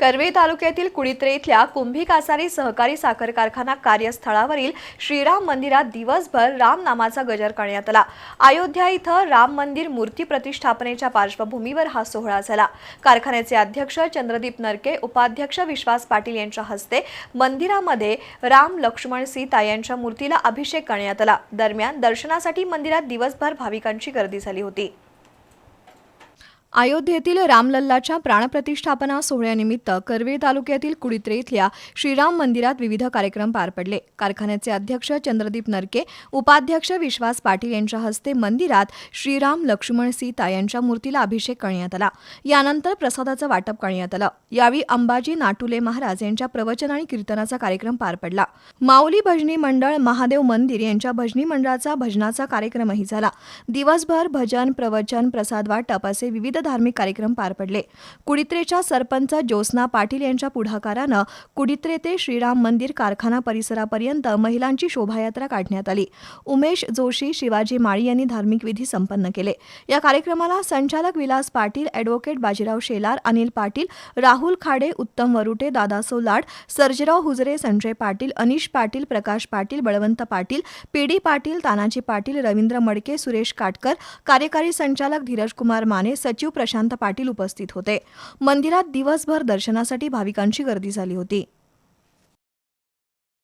करवे तालुक्यातील कुडित्रे इथल्या कुंभी कासारी सहकारी साखर कारखाना कार्यस्थळावरील श्रीराम मंदिरात दिवसभर राम नामाचा गजर करण्यात आला. अयोध्या इथं राम मंदिर मूर्ती प्रतिष्ठापनेच्या पार्श्वभूमीवर हा सोहळा झाला. कारखान्याचे अध्यक्ष चंद्रदीप नरके उपाध्यक्ष विश्वास पाटील यांच्या हस्ते मंदिरामध्ये राम लक्ष्मण सीता यांच्या मूर्तीला अभिषेक करण्यात आला. दरम्यान दर्शनासाठी मंदिरात दिवसभर भाविकांची गर्दी झाली होती. अयोध्येतील रामलल्लाच्या प्राणप्रतिष्ठापना सोहळ्यानिमित्त करवे तालुक्यातील कुडित्रे इथल्या श्रीराम मंदिरात विविध कार्यक्रम पार पडले. कारखान्याचे अध्यक्ष चंद्रदीप नरके उपाध्यक्ष विश्वास पाटील यांच्या हस्ते मंदिरात श्रीराम लक्ष्मण सीता यांच्या मूर्तीला अभिषेक करण्यात आला. यानंतर प्रसादाचं वाटप करण्यात आलं. यावेळी अंबाजी नाटुले महाराज यांच्या प्रवचन आणि कीर्तनाचा कार्यक्रम पार पडला. माऊली भजनी मंडळ महादेव मंदिर यांच्या भजनी मंडळाचा भजनाचा कार्यक्रमही झाला. दिवसभर भजन प्रवचन प्रसाद वाटप असे विविध धार्मिक कार्यक्रम पार पडले. कुडित्रेच्या सरपंच ज्योत्स्ना पाटील यांच्या पुढाकारानं कुडित्रे ते श्रीराम मंदिर कारखाना परिसरापर्यंत महिलांची शोभायात्रा काढण्यात आली. उमेश जोशी शिवाजी माळी यांनी धार्मिक विधी संपन्न केले. या कार्यक्रमाला संचालक Vilas Patil advocate Bajirao Shelar Anil Patil Rahul Khade Uttam Varute Dadaso Lad Sarjerao Hujare Sanjay Patil Anish Patil Prakash Patil Balwant Patil P D Patil Tanaji Patil Ravindra Madke Suresh Katkar कार्यकारी संचालक धीरज कुमार माने सचिव प्रशांत पाटील उपस्थित होते. मंदिरात दिवसभर दर्शनासाठी भाविकांची गर्दी झाली होती.